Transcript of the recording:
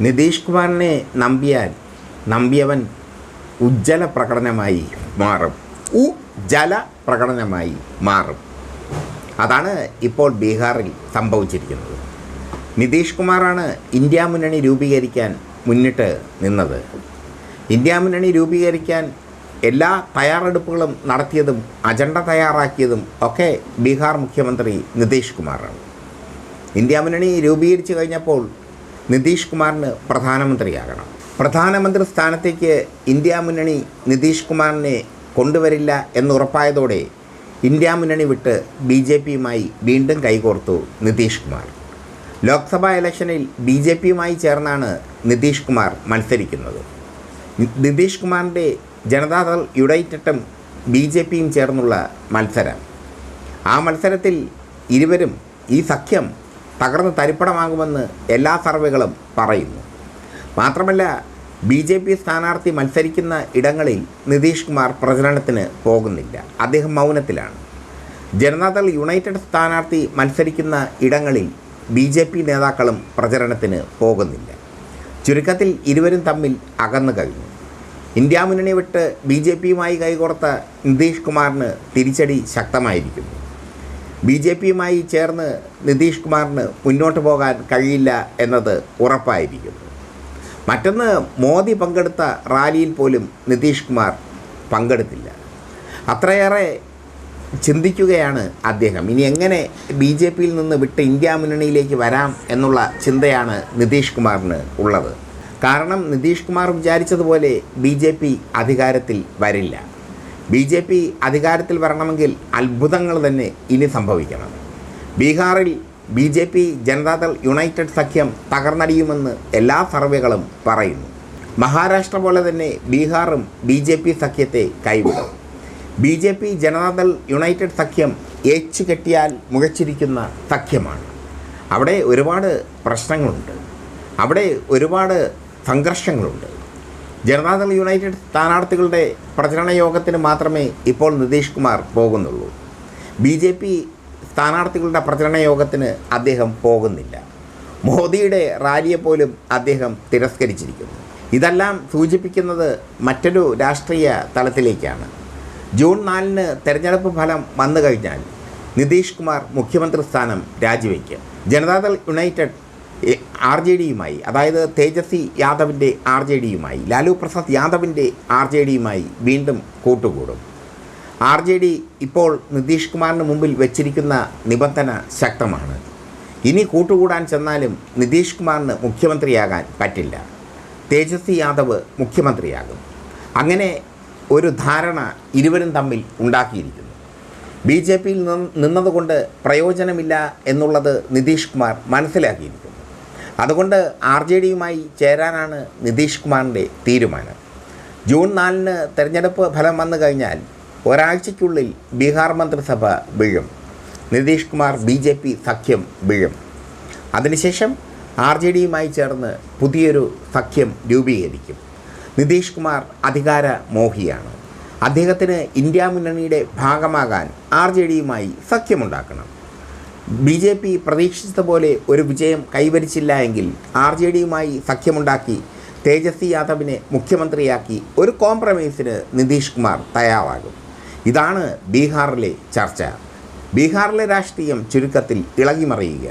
നിതീഷ് കുമാറിനെ നമ്പിയാൽ നമ്പിയവൻ ഉജ്ജ്വല പ്രകടനമായി മാറും. ഉജ്ജല പ്രകടനമായി മാറും. അതാണ് ഇപ്പോൾ ബീഹാറിൽ സംഭവിച്ചിരിക്കുന്നത്. നിതീഷ് കുമാറാണ് ഇന്ത്യ മുന്നണി രൂപീകരിക്കാൻ മുന്നിട്ട് നിന്നത്. ഇന്ത്യ മുന്നണി രൂപീകരിക്കാൻ എല്ലാ തയ്യാറെടുപ്പുകളും നടത്തിയതും അജണ്ട തയ്യാറാക്കിയതും ഒക്കെ ബീഹാർ മുഖ്യമന്ത്രി നിതീഷ് കുമാറാണ്. ഇന്ത്യ മുന്നണി രൂപീകരിച്ചു കഴിഞ്ഞപ്പോൾ നിതീഷ് കുമാറിന് പ്രധാനമന്ത്രിയാകണം. പ്രധാനമന്ത്രി സ്ഥാനത്തേക്ക് ഇന്ത്യ മുന്നണി നിതീഷ് കുമാറിനെ കൊണ്ടുവരില്ല എന്നുറപ്പായതോടെ ഇന്ത്യ മുന്നണി വിട്ട് ബി ജെ പിയുമായി വീണ്ടും കൈകോർത്തു നിതീഷ് കുമാർ. ലോക്സഭാ ഇലക്ഷനിൽ ബി ജെ പിയുമായി ചേർന്നാണ് നിതീഷ് കുമാർ മത്സരിക്കുന്നത്. നിതീഷ് കുമാറിന്റെ ജനതാദൾ യുണൈറ്റഡും ബി ജെ പിയും ചേർന്നുള്ള മത്സരം. ആ മത്സരത്തിൽ ഇരുവരും ഈ സഖ്യം തകർന്ന് തരിപ്പണമാകുമെന്ന് എല്ലാ സർവേകളും പറയുന്നു. മാത്രമല്ല ബി ജെ പി സ്ഥാനാർത്ഥി മത്സരിക്കുന്ന ഇടങ്ങളിൽ നിതീഷ് കുമാർ പ്രചരണത്തിന് പോകുന്നില്ല. അദ്ദേഹം മൗനത്തിലാണ്. ജനതാദൾ യുണൈറ്റഡ് സ്ഥാനാർത്ഥി മത്സരിക്കുന്ന ഇടങ്ങളിൽ ബി ജെ പി നേതാക്കളും പ്രചരണത്തിന് പോകുന്നില്ല. ചുരുക്കത്തിൽ ഇരുവരും തമ്മിൽ അകന്നു കഴിഞ്ഞു. ഇന്ത്യ മുന്നണി വിട്ട് ബി ജെ പിയുമായി കൈകോർത്ത നിതീഷ് കുമാറിന് തിരിച്ചടി ശക്തമായിരിക്കുന്നു. ബി ജെ പിയുമായി ചേർന്ന് നിതീഷ് കുമാറിന് മുന്നോട്ട് പോകാൻ കഴിയില്ല എന്നത് ഉറപ്പായിരിക്കുന്നു മറ്റൊന്ന് മോദി പങ്കെടുത്ത റാലിയിൽ പോലും നിതീഷ് കുമാർ പങ്കെടുത്തില്ല. അത്രയേറെ ചിന്തിക്കുകയാണ് അദ്ദേഹം. ഇനി എങ്ങനെ ബി ജെ പിയിൽ നിന്ന് വിട്ട് ഇന്ത്യ മുന്നണിയിലേക്ക് വരാം എന്നുള്ള ചിന്തയാണ് നിതീഷ് കുമാറിന് ഉള്ളത്. കാരണം നിതീഷ് കുമാർ വിചാരിച്ചതുപോലെ ബി ജെ പി അധികാരത്തിൽ വരില്ല. ബി ജെ പി അധികാരത്തിൽ വരണമെങ്കിൽ അത്ഭുതങ്ങൾ തന്നെ ഇനി സംഭവിക്കണം. ബീഹാറിൽ B J P Janata Dal United സഖ്യം തകർന്നടിയുമെന്ന് എല്ലാ സർവേകളും പറയുന്നു. മഹാരാഷ്ട്ര പോലെ തന്നെ ബീഹാറും ബി ജെ പി സഖ്യത്തെ കൈവിടും. B J P Janata Dal United സഖ്യം ഏച്ചു കെട്ടിയാൽ മുഖച്ചിരിക്കുന്ന സഖ്യമാണ്. അവിടെ ഒരുപാട് പ്രശ്നങ്ങളുണ്ട്. അവിടെ ഒരുപാട് സംഘർഷങ്ങളുണ്ട്. ജനതാദൾ യുണൈറ്റഡ് സ്ഥാനാർത്ഥികളുടെ പ്രചരണ യോഗത്തിന് മാത്രമേ ഇപ്പോൾ നിതീഷ് കുമാർ പോകുന്നുള്ളൂ. ബി ജെ പി സ്ഥാനാർത്ഥികളുടെ പ്രചരണ യോഗത്തിന് അദ്ദേഹം പോകുന്നില്ല. മോദിയുടെ റാലിയെ പോലും അദ്ദേഹം തിരസ്കരിച്ചിരിക്കുന്നു. ഇതെല്ലാം സൂചിപ്പിക്കുന്നത് മറ്റൊരു രാഷ്ട്രീയ തലത്തിലേക്കാണ്. ജൂൺ നാലിന് തെരഞ്ഞെടുപ്പ് ഫലം വന്നു കഴിഞ്ഞാൽ നിതീഷ് കുമാർ മുഖ്യമന്ത്രി സ്ഥാനം രാജിവെക്കും. ജനതാദൾ യുണൈറ്റഡ് ആർ ജെ ഡിയുമായി അതായത് തേജസ്വി യാദവിന്റെ ആർ ജെ ഡിയുമായി ലാലു പ്രസാദ് യാദവിന്റെ ആർ ജെ ഡിയുമായി വീണ്ടും കൂട്ടുകൂടും. ആർ ജെ ഡി ഇപ്പോൾ നിതീഷ് കുമാറിന് മുമ്പിൽ വെച്ചിരിക്കുന്ന നിബന്ധന ശക്തമാണ്. ഇനി കൂട്ടുകൂടാൻ ചെന്നാലും നിതീഷ് കുമാറിന് മുഖ്യമന്ത്രിയാകാൻ പറ്റില്ല. തേജസ്വി യാദവ് മുഖ്യമന്ത്രിയാകും. അങ്ങനെ ഒരു ധാരണ ഇരുവരും തമ്മിൽ ഉണ്ടാക്കിയിരിക്കുന്നു. ബി ജെ പിയിൽ നിന്നതുകൊണ്ട് പ്രയോജനമില്ല എന്നുള്ളത് നിതീഷ് കുമാർ മനസ്സിലാക്കിയിരിക്കുന്നു. അതുകൊണ്ട് ആർ ജെ ഡിയുമായി ചേരാനാണ് നിതീഷ് കുമാറിന്റെ തീരുമാനം. ജൂൺ നാലിന് തെരഞ്ഞെടുപ്പ് ഫലം വന്നു കഴിഞ്ഞാൽ ഒരാഴ്ചയ്ക്കുള്ളിൽ ബീഹാർ മന്ത്രിസഭ വീഴും. Nitish Kumar B J P സഖ്യം വീഴും. അതിനുശേഷം ആർ ജെ ഡിയുമായി ചേർന്ന് പുതിയൊരു സഖ്യം രൂപീകരിക്കും. നിതീഷ് കുമാർ അധികാര മോഹിയാണ് അദ്ദേഹത്തിന് ഇന്ത്യ മുന്നണിയുടെ ഭാഗമാകാൻ ആർ ജെ ഡിയുമായി സഖ്യമുണ്ടാക്കണം. ബി ജെ പി പ്രതീക്ഷിച്ചത് പോലെ ഒരു വിജയം കൈവരിച്ചില്ല എങ്കിൽ ആർ ജെ ഡിയുമായി സഖ്യമുണ്ടാക്കി തേജസ്വി യാദവിനെ മുഖ്യമന്ത്രിയാക്കി ഒരു കോംപ്രമൈസിന് നിതീഷ് കുമാർ തയ്യാറാകും. ഇതാണ് ബീഹാറിലെ ചർച്ച. ബീഹാറിലെ രാഷ്ട്രീയം ചുരുക്കത്തിൽ ഇളകിമറിയുക